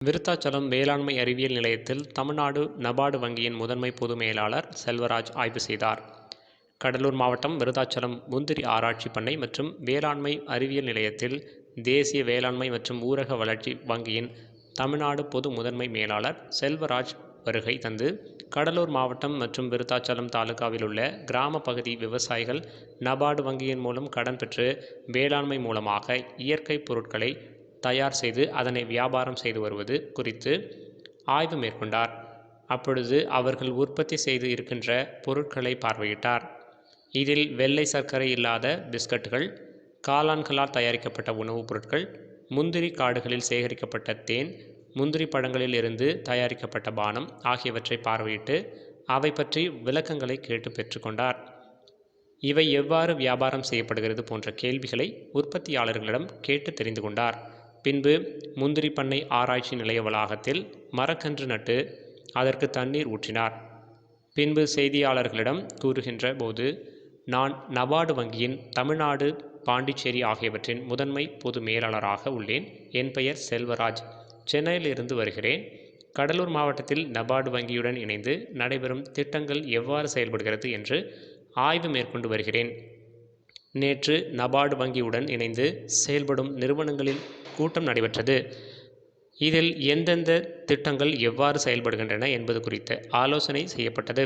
விருத்தாச்சலம் வேளாண்மை அறிவியல் நிலையத்தில் தமிழ்நாடு நபார்டு வங்கியின் முதன்மை பொது மேலாளர் செல்வராஜ் ஆய்வு செய்தார். கடலூர் மாவட்டம் விருத்தாச்சலம் முந்திரி ஆராய்ச்சி பண்ணை மற்றும் வேளாண்மை அறிவியல் நிலையத்தில் தேசிய வேளாண்மை மற்றும் ஊரக வளர்ச்சி வங்கியின் தமிழ்நாடு பொது முதன்மை மேலாளர் செல்வராஜ் வருகை தந்து கடலூர் மாவட்டம் மற்றும் விருத்தாச்சலம் தாலுகாவில் உள்ள கிராம பகுதி விவசாயிகள் நபார்டு வங்கியின் மூலம் கடன் பெற்று வேளாண்மை மூலமாக இயற்கை பொருட்களை தயார் செய்து அதனை வியாபாரம் செய்து வருவது குறித்து ஆய்வு மேற்கொண்டார். அப்பொழுது அவர்கள் உற்பத்தி செய்து இருக்கின்ற பொருட்களை பார்வையிட்டார். இதில் வெள்ளை சர்க்கரை இல்லாத பிஸ்கட்டுகள் காளான்களால் தயாரிக்கப்பட்ட உணவுப் பொருட்கள் முந்திரி காடுகளில் சேகரிக்கப்பட்ட தேன் முந்திரி பழங்களில் இருந்து தயாரிக்கப்பட்ட பானம் ஆகியவற்றை பார்வையிட்டு அவை பற்றி விளக்கங்களை கேட்டு பெற்றுக்கொண்டார் இவை எவ்வாறு வியாபாரம் செய்யப்படுகிறது போன்ற கேள்விகளை உற்பத்தியாளர்களிடம் கேட்டு தெரிந்து கொண்டார். பின்பு முந்திரி பண்ணை ஆராய்ச்சி நிலைய வளாகத்தில் மரக்கன்று நட்டு அதற்கு தண்ணீர் ஊற்றினார். பின்பு செய்தியாளர்களிடம் கூறுகின்ற போது நான் நபார்டு வங்கியின் தமிழ்நாடு பாண்டிச்சேரி ஆகியவற்றின் முதன்மை பொது மேலாளராக உள்ளேன். என் பெயர் செல்வராஜ். சென்னையில் இருந்து வருகிறேன். கடலூர் மாவட்டத்தில் நபார்டு வங்கியுடன் இணைந்து நடைபெறும் திட்டங்கள் எவ்வாறு செயல்படுகிறது என்று ஆய்வு மேற்கொண்டு வருகிறேன். நேற்று நபார்டு வங்கியுடன் இணைந்து செயல்படும் நிறுவனங்களின் கூட்டம் நடைபெற்றது. இதில் எந்தெந்த திட்டங்கள் எவ்வாறு செயல்படுகின்றன என்பது குறித்த ஆலோசனை செய்யப்பட்டது.